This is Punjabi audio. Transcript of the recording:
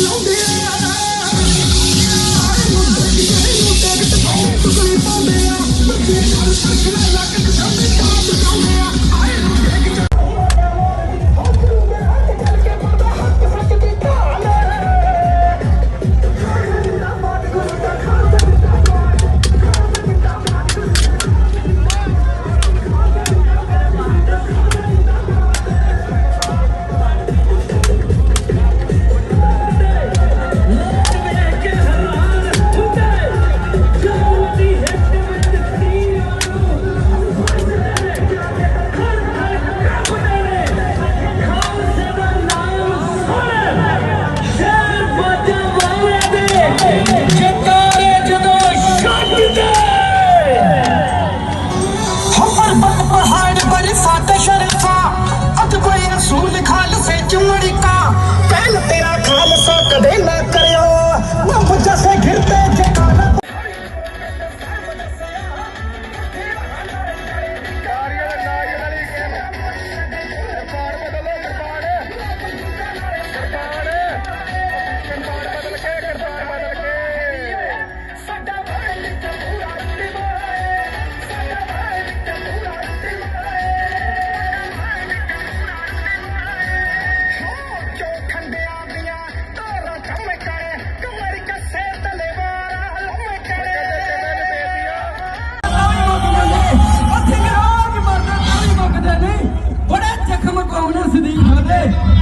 We're gonna make it. Ateş arı Amen.